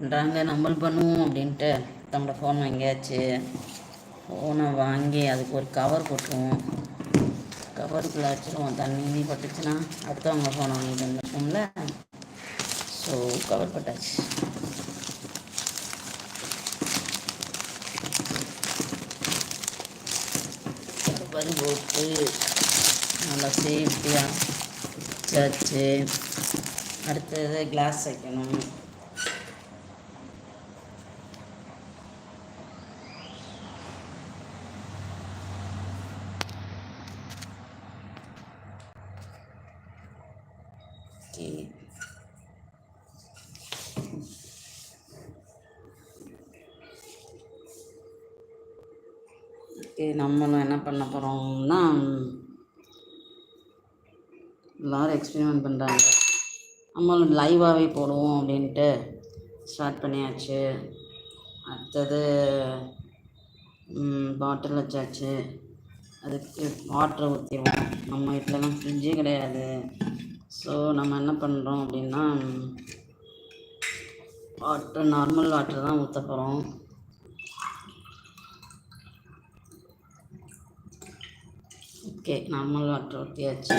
பண்ணுறாங்க நம்மள் பண்ணுவோம் அப்படின்ட்டு. நம்மளோட ஃபோன் வாங்கியாச்சு. ஃபோனை வாங்கி அதுக்கு ஒரு கவர் போட்டுருவோம். கவருக்குள்ளே வச்சுருவோம். தண்ணி பட்டுச்சுன்னா அடுத்தவங்க ஃபோனை வாங்கிட்டு வந்துருக்கோம்ல ஸோ கவர் பட்டாச்சு. கவர் போட்டு நல்லா சேஃப்டியாக வச்சாச்சு. அடுத்தது கிளாஸ் வைக்கணும். ஓகே நம்மளும் என்ன பண்ண போகிறோம்னா எல்லோரும் எக்ஸ்பெரிமெண்ட் பண்ணுறாங்க நம்மளும் லைவாகவே போடுவோம் அப்படின்ட்டு ஸ்டார்ட் பண்ணியாச்சு. அடுத்தது பாட்டில் வச்சாச்சு. அதுக்கு வாட்டரை ஊற்றிடுவோம் நம்ம வீட்டிலலாம் ஃப்ரிட்ஜே கிடையாது. ஸோ நம்ம என்ன பண்ணுறோம் அப்படின்னா வாட்டர் நார்மல் வாட்டர் தான் ஊற்ற போகிறோம் ஓகே நார்மல் வாட்டர் ஊற்றியாச்சு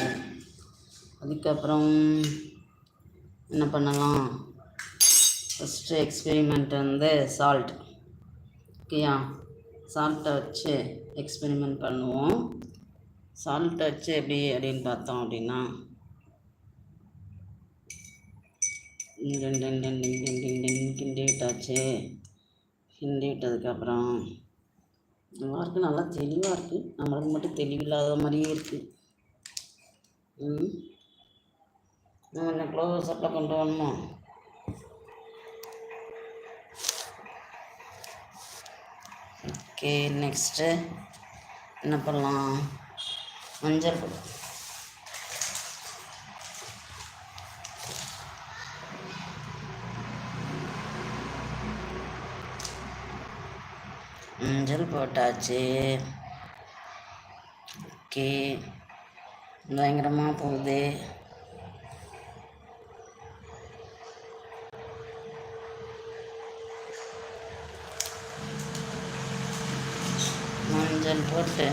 அதுக்கப்புறம் என்ன பண்ணலாம்? ஃபஸ்ட்டு எக்ஸ்பெரிமெண்ட் வந்து சால்ட் ஓகேயா சால்ட்டை வச்சு எக்ஸ்பெரிமெண்ட் பண்ணுவோம். சால்ட்டை வச்சு எப்படி அப்படின்னு பார்த்தோம் அப்படின்னா கிண்டி விட்டதுக்கப்புறம் நல்லா இருக்குது நல்லா தெளிவாக இருக்குது நம்மளுக்கு மட்டும் தெளிவில்லாத மாதிரியே இருக்குது ம். நம்ம என்ன க்ளோஸ் அப்பில் கொண்டு வரணும்? ஓகே நெக்ஸ்ட்டு என்ன பண்ணலாம்? மஞ்சள் மஞ்சள் போட்டாச்சு ஓகே பயங்கரமாக போகுது மஞ்சள் போட்டு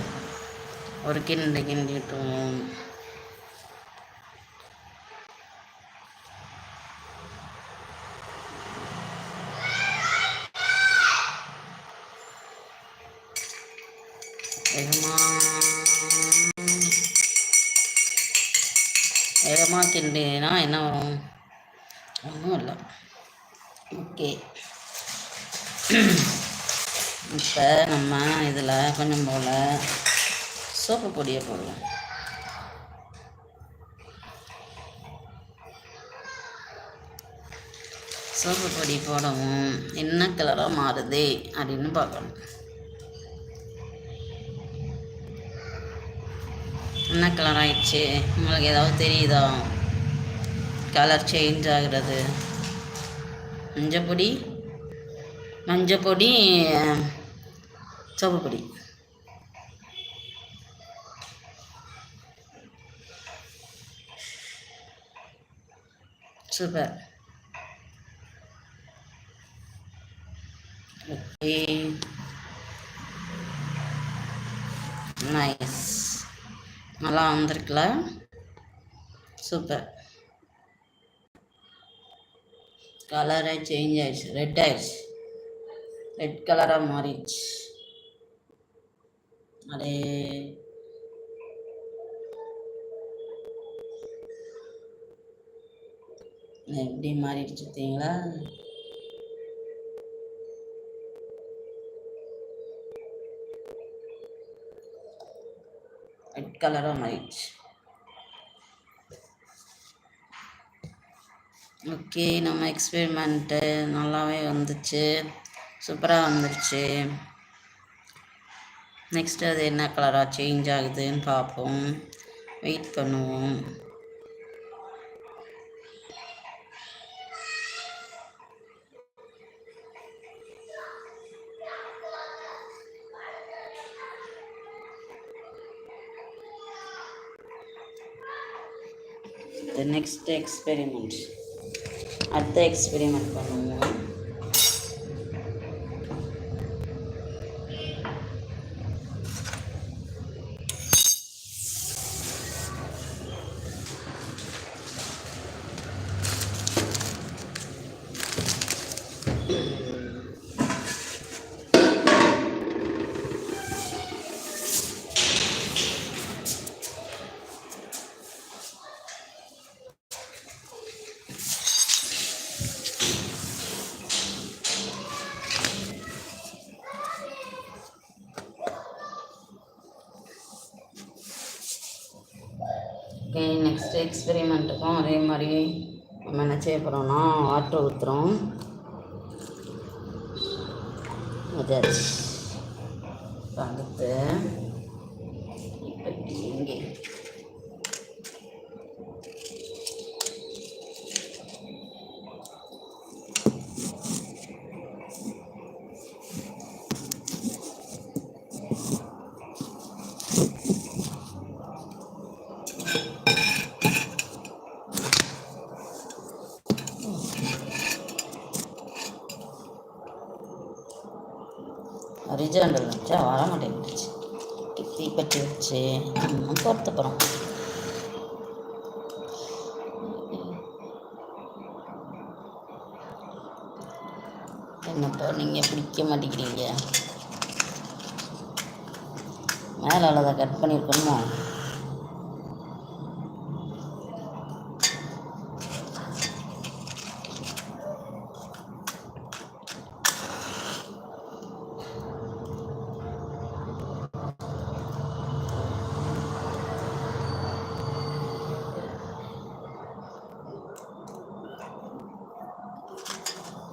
ஒரு கிண்டு கிண்டிட்டுவோம் வேகமாக என்ன வரும்? ஒன்றும் இல்லை. ஓகே. இப்போ நம்ம இதில் கொஞ்சம் போல் சோப்பு பொடியை போடலாம். சோப்பு பொடி போடவும் என்ன கலராக மாறுது அப்படின்னு பார்க்கணும். என்ன கலர் ஆயிடுச்சு? உங்களுக்கு ஏதாவது தெரியுதா? கலர் சேஞ்ச் ஆகிறது. மஞ்சப்பொடி மஞ்சப்பொடி சோப்பு பொடி சூப்பர் ஓகே நைஸ் நல்லா வந்திருக்குல. சூப்பர் கலரே சேஞ்ச் ஆயிடுச்சு. ரெட் ஆயிடுச்சு. ரெட் கலராக மாறிடுச்சு. அடே. எப்படி மாறிடுச்சு பார்த்தீங்களா ரெட் கலராக மாறிடுச்சு. ஓகே நம்ம எக்ஸ்பெரிமெண்ட்டு நல்லாவே வந்துச்சு. சூப்பராக வந்துருச்சு. நெக்ஸ்ட் அது என்ன கலராக சேஞ்ச் ஆகுதுன்னு பார்ப்போம். வெயிட் பண்ணுவோம். the next experiment. அடுத்த எக்ஸ்பெரிமெண்ட் பண்ணுவோம் ஓகே நெக்ஸ்ட் எக்ஸ்பெரிமெண்ட்டுக்கும் அதே மாதிரி நம்ம என்ன செய்ய போகிறோம்னா வாட்டர் ஊற்றுறோம் அது அடுத்து ஹரிஜாண்டல் வச்சா வர மாட்டேங்கிடுச்சு டிப்பி பற்றி வச்சு நம்ம பொறுத்த போகிறோம் என்னப்பா நீங்கள் பிடிக்க மாட்டேங்கிறீங்க? மேலே அவ்வளோதான் கட் பண்ணியிருக்கணுமா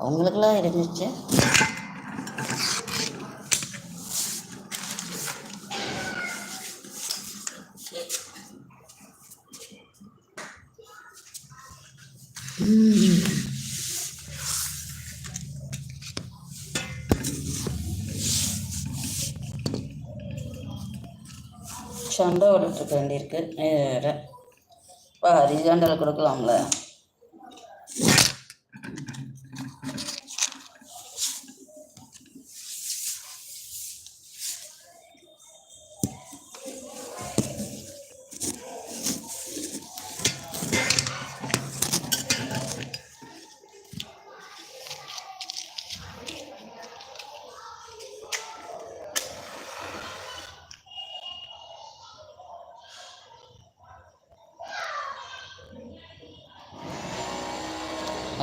உங்களுக்கெல்லாம் இருந்துச்சு. சண்டை ஓடிட்டுருக்க வேண்டியிருக்கு. நேராக இப்போ கொடுக்கலாம்ல.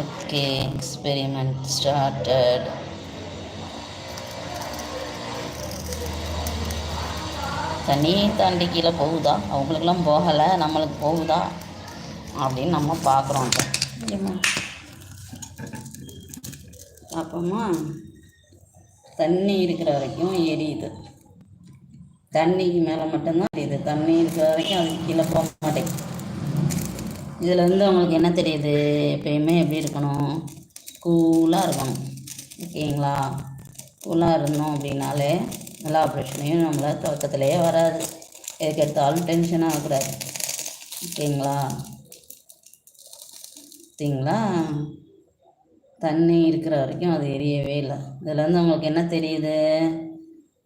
ஓகே எக்ஸ்பெரிமெண்ட் ஸ்டார்டட் தண்ணி தாண்டி கீழே போகுதா? அவங்களுக்கெல்லாம் போகலை நம்மளுக்கு போகுதா? அப்படின்னு நம்ம பார்க்குறோம் அப்போம்மா தண்ணி இருக்கிற வரைக்கும் எரியுது. தண்ணிக்கு மேலே மட்டும்தான் எரியுது. தண்ணி இருக்கிற வரைக்கும் அது கீழே போக மாட்டேங்குது. இதில் வந்து அவங்களுக்கு என்ன தெரியுது? எப்பயுமே எப்படி இருக்கணும்? கூலாக இருக்கணும். ஓகேங்களா? கூலாக இருந்தோம் அப்படின்னாலே எல்லா பிரச்சனையும் நம்மளை துவக்கத்துலேயே வராது. எதுக்கு எடுத்தாலும் டென்ஷனாக ஆகக்கூடாது. ஓகேங்களா? ஓகேங்களா? தண்ணி இருக்கிற வரைக்கும் அது எரியவே இல்லை. இதில் வந்து அவங்களுக்கு என்ன தெரியுது?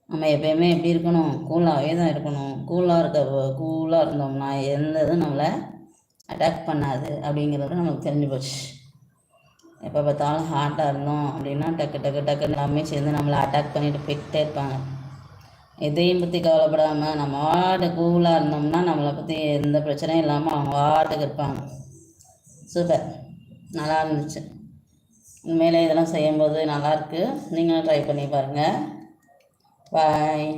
நம்ம எப்பயுமே எப்படி இருக்கணும்? கூலாகவே தான் இருக்கணும். கூலாக இருக்க கூலாக இருந்தோம்னா எந்த இதுவும் நம்மளை அட்டாக் பண்ணாது அப்படிங்கிறது நமக்கு தெரிஞ்சு போச்சு. எப்போ பார்த்தாலும் ஹார்ட்டாக இருந்தோம் அப்படின்னா டக்கு டக்கு டக்குன்னு எல்லாமே சேர்ந்து நம்மளை அட்டாக் பண்ணிட்டு போய்கிட்டே இருப்பாங்க. எதையும் பற்றி கவலைப்படாமல் நம்ம வாட்டு கூலாக இருந்தோம்னா நம்மளை பற்றி எந்த பிரச்சனையும் இல்லாமல் அவங்க வாட்டுக்கு இருப்பாங்க. சூப்பர் நல்லா இருந்துச்சு. உண்மையிலே இதெல்லாம் செய்யும்போது நல்லாயிருக்கு நீங்களும் ட்ரை பண்ணி பாருங்கள் பாய்